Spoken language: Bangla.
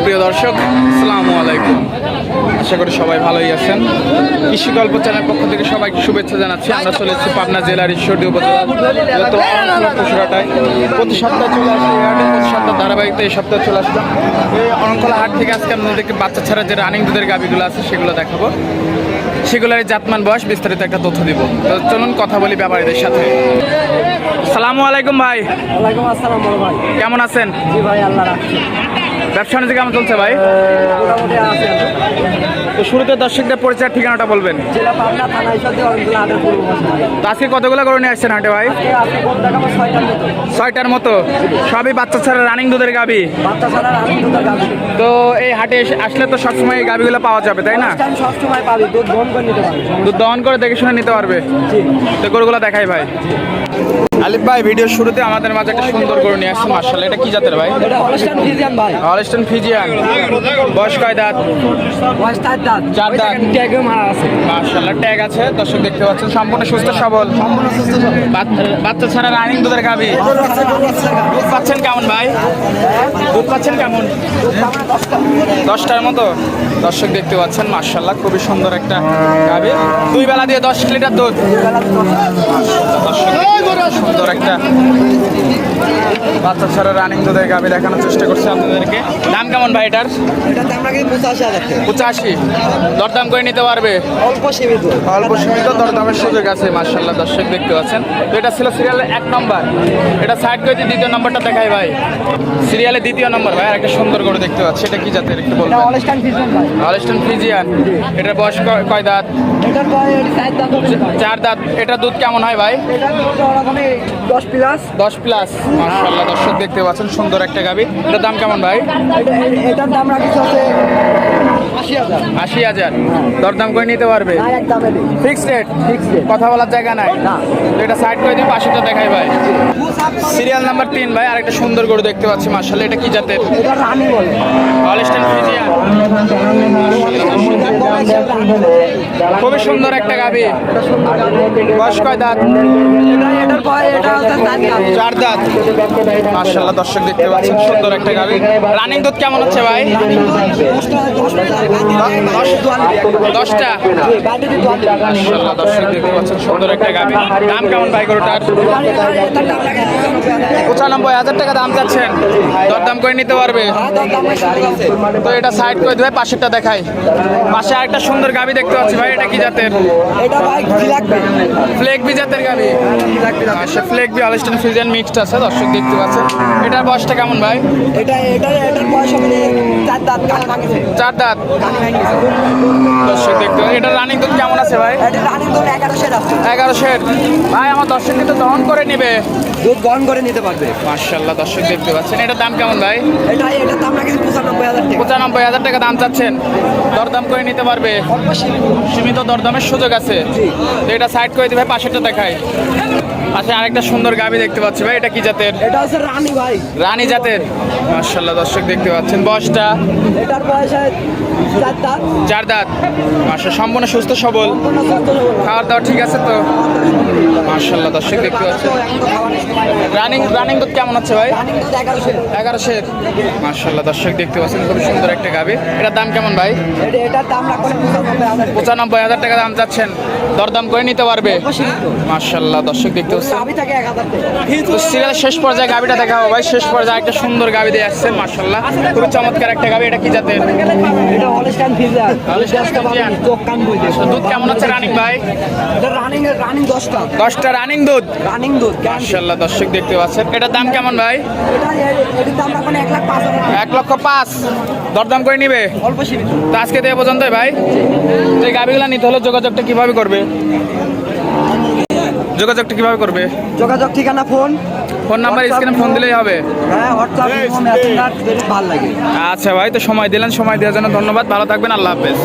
সুপ্রিয় দর্শক আসসালামু আলাইকুম। আশা করি সবাই ভালোই আছেন। কৃষি গল্প চ্যানেল পক্ষ থেকে সবাইকে শুভেচ্ছা জানাচ্ছি। আমরা চলে এসেছি পাবনা জেলার ঈশ্বরদী উপজেলা পশুরাটায় প্রতি সপ্তাহে চলে আসি প্রতি সপ্তাহ ধারাবাহিকতা এই সপ্তাহে চলে আসলাম। এই অনকলা হাট থেকে আজকে আপনাদেরকে বাচ্চা ছাড়া যে রানিং দুধের গাভিগুলো আছে সেগুলো দেখাবো। সেগুলোর জাতমান বয়স বিস্তারিত একটা তথ্য দিব। তো চলুন কথা বলি ব্যাপারীদের সাথে। সালামু আলাইকুম ভাই। ওয়ালাইকুম আসসালাম বড় ভাই। কেমন আছেন? জি ভাই আল্লাহ রাখছি। ব্যবসা বাণিজ্য কেমন চলছে ভাই? তো শুরুতে দর্শকদের পরিচয় ঠিকানাটা বলবেন। তো আজকে কতগুলো করে নিয়ে আসছেন হাটে ভাই? ছয়টার মতো। সবই বাচ্চা ছাড়া রানিং দুধের গাবি? তো এই হাটে আসলে তো সবসময় এই গাবিগুলো পাওয়া যাবে তাই না? দুধ দহন করে দেখে শুনে নিতে পারবে। তো গরুগুলো দেখাই ভাই। আলিফ ভাই ভিডিওর শুরুতে আমাদের মাঝে একটা সুন্দর গরু নিয়ে আসছে মার্শাল এটা কি জাতের ভাই? এটা হলস্টাইন ফিজিয়ান ভাই। হলস্টন ফিজিয়ান বয়স কয় দাঁত? চার দাঁত। মার্শাল্লাহ ট্যাগ আছে। দর্শক দেখতে পাচ্ছেন সম্পূর্ণ সুস্থ সবল। বাচ্চা- ছাড়া রানিং দুধের গাবি। দুধ পাচ্ছেন কেমন ভাই? দুধ পাচ্ছেন কেমন। দশটার মতো? দর্শক দেখতে পাচ্ছেন মার্শাল্লাহ খুবই সুন্দর একটা গাবি দুই বেলা দিয়ে দশ লিটার দুধ। দর্শক সুন্দর একটা বাচ্চা ছাড়া রানিং দুধের গাবি দেখানোর চেষ্টা করছে আপনাদেরকে। দাম কেমন ভাই এটার? পঁচাশি দরদাম করে নিতে পারবে? অল্প সীমিত। অল্প সীমিত দরদামের সুযোগ আছে মার্শাল্লাহ দর্শক দেখতে পাচ্ছেন। তো এটা ছিল সিরিয়ালের এক নম্বর এটা সাইড করে দ্বিতীয় নম্বরটা দেখাই ভাই। সিরিয়ালের দ্বিতীয় নম্বর ভাই আর একটা সুন্দর করে দেখতে পাচ্ছি। এটা কি জাতের একটু বলবেন? হলস্টাইন ফিজিয়ান এটার বয়স কয়- দাঁত? চার দাঁত এটা দুধ কেমন হয় ভাই? দশ প্লাস দশ প্লাস মার্শাল্লাহ দর্শক দেখতে পাচ্ছেন সুন্দর একটা গাবি। এটার দাম কেমন ভাই? এটা- এটার দাম রাখি হচ্ছে আশি হাজার। দরদাম করে নিতে পারবে? Fixed rate. কথা বলার জায়গা নাই? এটা সাইড করে দিই পাশেটা দেখাই ভাই। সিরিয়াল নাম্বার তিন ভাই আরেকটা সুন্দর গরু দেখতে পাচ্ছি মার্শাল্লাহ এটা কি জাতের? হলস্টেন ফ্রিজিয়ান খুবই সুন্দর একটা গাবি বয়স কয় দাঁত চার দাঁত। মার্শাল্লাহ দর্শক দেখতে পাচ্ছেন, সুন্দর একটা গাবি রানিং দুধ কেমন হচ্ছে ভাই দশটা-। মার্শাল্লাহ দর্শক দেখতে পাচ্ছেন, সুন্দর একটা গাবি দাম কেমন ভাই গরুটার পঁচানব্বই হাজার। টাকা দাম চাচ্ছেন দরদাম করে নিতে পারবে। তো এটা সাইড করে দেবে, পাশেরটা দেখাই পাশে আরেকটা সুন্দর গাবি দেখতে পাচ্ছি ভাই এটা কি জাতের? এটা ভাই কি লাগবে ফ্লেক বি জাতের গাবি? আচ্ছা লাগবে লাগবে। পাশে ফ্লেক বি অলস্টন ফিউশন মিক্সড আছে দর্শক দেখতে পাচ্ছেন। এটার বয়সটা কেমন ভাই? এটা এটা এটার বয়স হবে চার দাঁত কান ভাঙেছে চার দাঁত? দর্শক দেখতে এটা রানিং দুধ কেমন আছে ভাই? এটা রানিং দুধ এগারো সেট আছে। এগারো শের ভাই আমার দর্শক কিন্তু দহন করে নিবে। দুধ গ্রহণ করে নিতে পারবে। মার্শাল্লাহ দর্শক দেখতে পাচ্ছেন এটার দাম কেমন ভাই? এটা এটার দাম রাখি পঁচানব্বই হাজার টাকা। পঁচানব্বই হাজার টাকা দাম চাচ্ছেন। দরদাম করে নিতে পারবে। সীমিত দরদামের সুযোগ আছে। তো এটা সাইড করে দিবে পাশেরটা দেখাই। পাশে আরেকটা সুন্দর গাবি দেখতে পাচ্ছি ভাই এটা কি জাতের? এটা হচ্ছে রানী ভাই। রানী জাতের। মার্শাল্লাহ দর্শক দেখতে পাচ্ছেন বয়সটা এটার বয়স চার দাঁত। চার দাঁত। মার্শাল সম্পূর্ণ সুস্থ সবল। খাওয়ার দাওয়া ঠিক আছে তো? মার্শাল্লাহ দর্শক দেখতে নেই। রানিং রানিং দুধ কেমন আছে ভাই? এগারোশের। মার্শাল্লাহ দর্শক দেখতে পাচ্ছেন খুব সুন্দর একটা গাবি এটার দাম কেমন ভাই? এটার দাম পঁচানব্বই হাজার টাকা। দাম চাচ্ছেন। দরদাম করে নিতে পারবে। মার্শাল্লাহ দর্শক দেখতে পাচ্ছেন। সিরিয়ালের শেষ পর্যায়ে গাবিটা দেখাবো ভাই। শেষ পর্যায়ে একটা সুন্দর গাবি দিয়ে আসছে মার্শাল্লাহ খুবই চমৎকার একটা গাবি এটা কি জাতের? এটা হলিস্টান ফিজার Holstein দশটা চোখ কান বই দিয়ে দুধ কেমন হচ্ছে রানিং ভাই? এটা রানিং রানিং দশটা। দশটা রানিং দুধ? রানিং দুধ মার্শাল্লাহ দর্শক দেখতে পাচ্ছেন। এটার দাম কেমন ভাই? এটা দাম রাখবেন এক লাখ পাঁচ হাজার টাকা। এক লক্ষ পাঁচ। দরদাম করে নিবে? অল্প সীমিত। তো আজকে দিয়ে ভাই। এই গাবিগুলো নিতে হলে যোগাযোগটা কীভাবে করবে? যোগাযোগটা কীভাবে করবে? যোগাযোগ ঠিকানা ফোন। ফোন নাম্বার স্ক্রিনে ফোন দিলেই হবে। হ্যাঁ হোয়াটসঅ্যাপ মেসেঞ্জার যদি ভালো লাগে। আচ্ছা ভাই তো সময় দিলেন সময় দেওয়ার জন্য ধন্যবাদ। ভালো থাকবেন আল্লাহ হাফেজ।